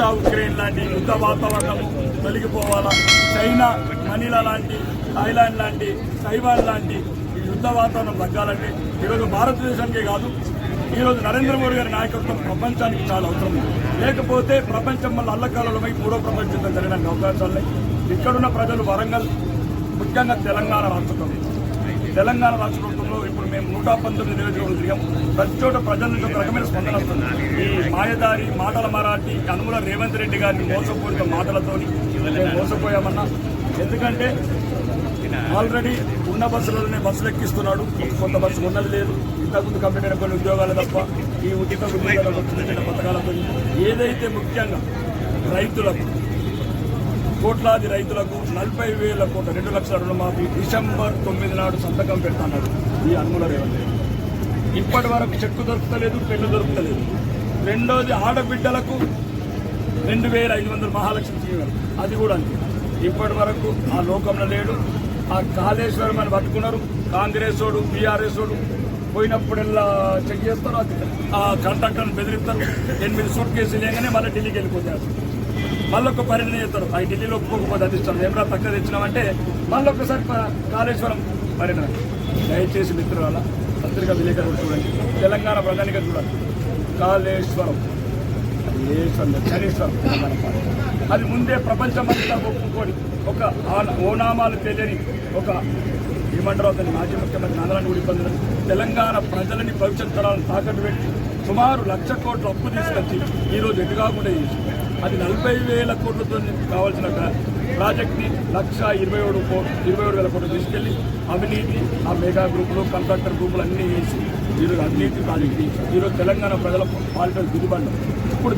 Russia Ukraine లాంటి యుద్ధ వాతావరణం తొలగిపోవాలా? చైనా మనీలా లాంటి థాయిలాండ్ లాంటి తైవాన్ లాంటి ఈ యుద్ధ వాతావరణం తగ్గాలంటే ఈరోజు భారతదేశానికే కాదు ఈరోజు నరేంద్ర మోడీ గారి నాయకత్వం ప్రపంచానికి చాలా అవసరం. లేకపోతే ప్రపంచం వల్ల అల్లకాలమై మూడో ప్రపంచ యుద్ధం జరగడానికి అవకాశాలు ఇక్కడున్న ప్రజలు వరంగల్ ముఖ్యంగా తెలంగాణ రాష్ట్రంలో తెలంగాణ రాష్ట్ర ప్రభుత్వంలో ఇప్పుడు మేము నూట పంతొమ్మిది నియోజకవర్గం తిరిగాం. ప్రతి చోట ప్రజల నుంచి ఒక రకమైన స్పందన వస్తుంది. ఈ మాయదారి మాటల మరాఠీ కనుమల రేవంత్ రెడ్డి గారిని మోసపూరిత మాటలతోని మోసపోయామన్నా. ఎందుకంటే ఆల్రెడీ ఉన్న బస్సులలోనే బస్సులు ఎక్కిస్తున్నాడు. కొంత బస్సు ఉన్నది లేదు. ఇంతకుముందు కంప్లీట్ అయిన కొన్ని ఉద్యోగాలు తప్ప ఈ ఉచిత ఉద్యోగాలకు చిన్న పథకాలతో ఏదైతే ముఖ్యంగా రైతులకు కోట్లాది రైతులకు నలభై వేల కోట్ల రెండు లక్షల రుణమాఫీ డిసెంబర్ తొమ్మిది నాడు సంతకం పెడతాడు ఈ అనుమల రేవంత్ ఇప్పటి వరకు చెక్కు దొరుకుతలేదు పెన్ను దొరుకుతలేదు. రెండోది ఆడబిడ్డలకు రెండు వేల ఐదు వందల మహాలక్ష్మి చేయగలరు అది కూడా అంతే. ఇప్పటి వరకు ఆ లోకంలో లేడు. ఆ కాళేశ్వరం అని పట్టుకున్నారు. కాంగ్రెస్ వాడు బీఆర్ఎస్ వాడు పోయినప్పుడల్లా చెక్ చేస్తారు ఆ కాంట్రాక్టర్ని బెదిరిస్తారు. ఎనిమిది సూట్ కేసులు లేగానే మళ్ళీ ఢిల్లీకి వెళ్ళిపోతారు. మళ్ళీ ఒక పరిణయం చేస్తారు అవి ఢిల్లీలో ఒప్పుకోకపోతే అది ఇస్తాం తక్కువ తెచ్చినామంటే మళ్ళీ ఒకసారి కాళేశ్వరం పర్యటన దయచేసి మిత్రుల పత్రికా విలేకరులు చూడండి. తెలంగాణ ప్రధానిగా చూడండి. కాళేశ్వరం. అది అది ముందే ప్రపంచమంతా ఒప్పుకొని ఒక ఆ- ఓనామాలు తెలియని ఒక ఏమంటారు అతని మాజీ ముఖ్యమంత్రి ఆంధ్రాన్ని కూడా ఇబ్బందులు. తెలంగాణ ప్రజలని భవిష్యత్ తరాలను తాకట్టు పెట్టి సుమారు లక్ష కోట్ల అప్పు తీసుకొచ్చి ఈరోజు ఎటు కాకుండా చేసి అది నలభై వేల కోట్లతో కావాల్సిన ప్రాజెక్ట్ని లక్ష ఇరవై ఏడు ఇరవై ఏడు వేల కోట్లు తీసుకెళ్ళి అవినీతి ఆ మెగా గ్రూపులు కాంట్రాక్టర్ గ్రూపులు అన్నీ వేసి ఈరోజు అవినీతి ప్రాజెక్ట్ ఈరోజు తెలంగాణ ప్రజల పాలిటల్ దిగుబడి ఇప్పుడు